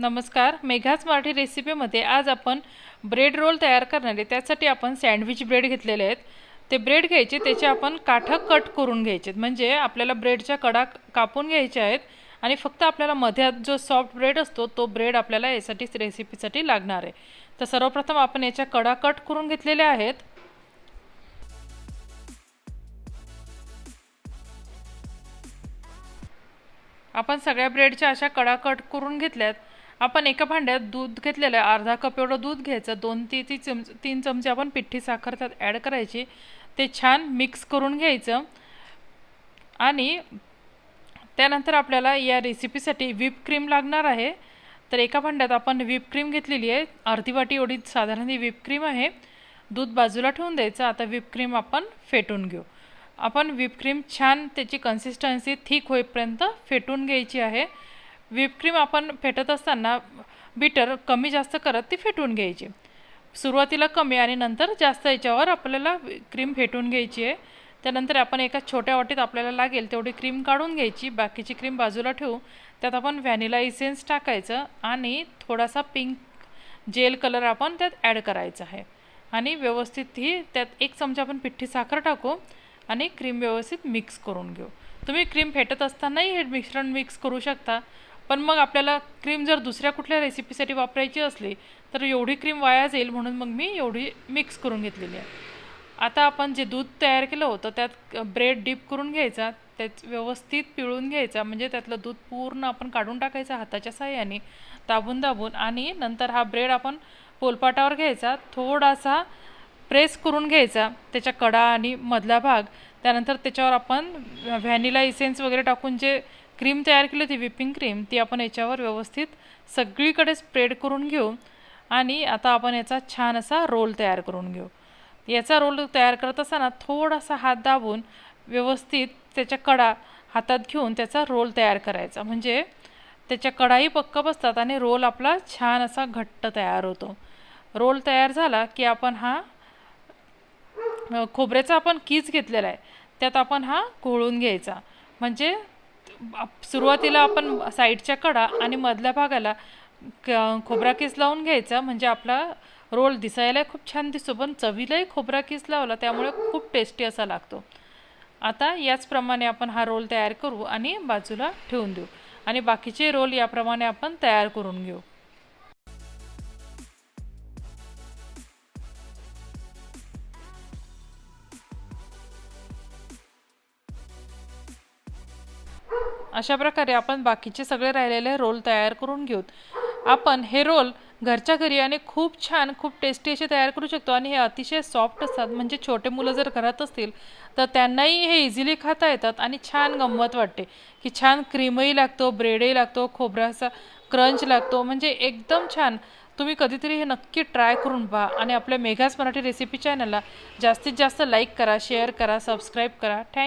नमस्कार. मेघाच मराठी रेसिपीमध्ये आज आपण ब्रेड रोल तयार करणार आहे. त्यासाठी आपण सँडविच ब्रेड घेतलेले आहेत. ते ब्रेड घ्यायचे त्याचे आपण काठं कट करून घ्यायचे म्हणजे आपल्याला ब्रेडच्या कडा कापून घ्यायच्या आहेत आणि फक्त आपल्याला मध्यात जो सॉफ्ट ब्रेड असतो तो ब्रेड आपल्याला यासाठी रेसिपीसाठी लागणार आहे. तर सर्वप्रथम आपण याच्या कडा कट करून घेतलेल्या आहेत. आपण सगळ्या ब्रेडच्या अशा कडा कट करून घेतल्यात. आपण एका भांड्यात दूध घेतलेलं आहे. अर्धा कप एवढं दूध घ्यायचं. दोन ती ती चमच तीन चमचे आपण पिठ्ठी साखर त्यात ॲड करायची. ते छान मिक्स करून घ्यायचं. आणि त्यानंतर आपल्याला या रेसिपीसाठी व्हिप क्रीम लागणार आहे. तर एका भांड्यात आपण व्हिप क्रीम घेतलेली आहे. अर्धी वाटी एवढी साधारण ही व्हिप क्रीम आहे. दूध बाजूला ठेवून द्यायचं. आता व्हिप क्रीम आपण फेटून घेऊ. आपण व्हिप क्रीम छान त्याची कन्सिस्टन्सी थिक होईपर्यंत फेटून घ्यायची आहे. व्हिपक्रीम आपण फेटत असताना बीटर कमी जास्त करत ती फेटून घ्यायची. सुरुवातीला कमी आणि नंतर जास्त याच्यावर आपल्याला क्रीम फेटून घ्यायची आहे. त्यानंतर आपण एका छोट्या वाटीत आपल्याला लागेल तेवढी क्रीम काढून घ्यायची. बाकीची क्रीम बाजूला ठेवू. त्यात आपण व्हॅनिला इसेन्स टाकायचं आणि थोडासा पिंक जेल कलर आपण त्यात ॲड करायचा आहे. आणि व्यवस्थित ही त्यात एक चमचा आपण पिठ्ठी साखर टाकू आणि क्रीम व्यवस्थित मिक्स करून घेऊ. तुम्ही क्रीम फेटत असतानाही हे मिश्रण मिक्स करू शकता. पण मग आपल्याला क्रीम जर दुसऱ्या कुठल्या रेसिपीसाठी वापरायची असली तर एवढी क्रीम वाया जाईल म्हणून मग मी एवढी मिक्स करून घेतलेली आहे. आता आपण जे दूध तयार केलं होतं त्यात ब्रेड डीप करून घ्यायचा त्यात व्यवस्थित पिळून घ्यायचा म्हणजे त्यातलं दूध पूर्ण आपण काढून टाकायचं हाताच्या साह्याने दाबून दाबून आणि नंतर हा ब्रेड आपण पोलपाटावर घ्यायचा थोडासा प्रेस करून घ्यायचा त्याच्या कडा आणि मधला भाग त्यानंतर त्याच्यावर आपण व्हॅनिला इसेन्स वगैरे टाकून जे क्रीम तयार केली होती व्हिपिंग क्रीम ती आपण याच्यावर व्यवस्थित सगळीकडे स्प्रेड करून घेऊ. आणि आता आपण याचा छान असा रोल तयार करून घेऊ. याचा रोल तयार करत असताना थोडासा हात दाबून व्यवस्थित त्याच्या कडा हातात घेऊन त्याचा रोल तयार करायचा. म्हणजे त्याच्या कडाही पक्क बसतात आणि रोल आपला छान असा घट्ट तयार होतो. रोल तयार झाला की आपण हा खोबऱ्याचा आपण कीच घेतलेला आहे. त्यात आपण हा घोळून घ्यायचा. म्हणजे सुरुवातीला आपण साईडच्या कडा आणि मधल्या भागाला खोबरा किस लावून घ्यायचा. म्हणजे आपला रोल दिसायला खूप छान दिसतो पण चवीलाही खोबरा किस लावला त्यामुळे खूप टेस्टी असा लागतो. आता याचप्रमाणे आपण हा रोल तयार करू आणि बाजूला ठेवून देऊ. आणि बाकीचे रोल याप्रमाणे आपण तयार करून घेऊ. अशा प्रकारे आपण बाकीचे सगळे राहिलेले रोल तयार करून घेऊत. आपण हे रोल घरच्या घरी आणि खूप छान खूप टेस्टी असे तयार करू शकतो आणि हे अतिशय सॉफ्ट असतात. म्हणजे छोटे मुलं जर घरात असतील तर त्यांनाही हे इझिली खाता येतात आणि छान गंमत वाटते. की छान क्रीमही लागतो ब्रेडही लागतो खोबऱ्याचा क्रंच लागतो. म्हणजे एकदम छान. तुम्ही कधीतरी हे नक्की ट्राय करून पहा आणि आपल्या मेघास मराठी रेसिपी चॅनलला जास्तीत जास्त लाईक करा शेअर करा सबस्क्राईब करा. थँक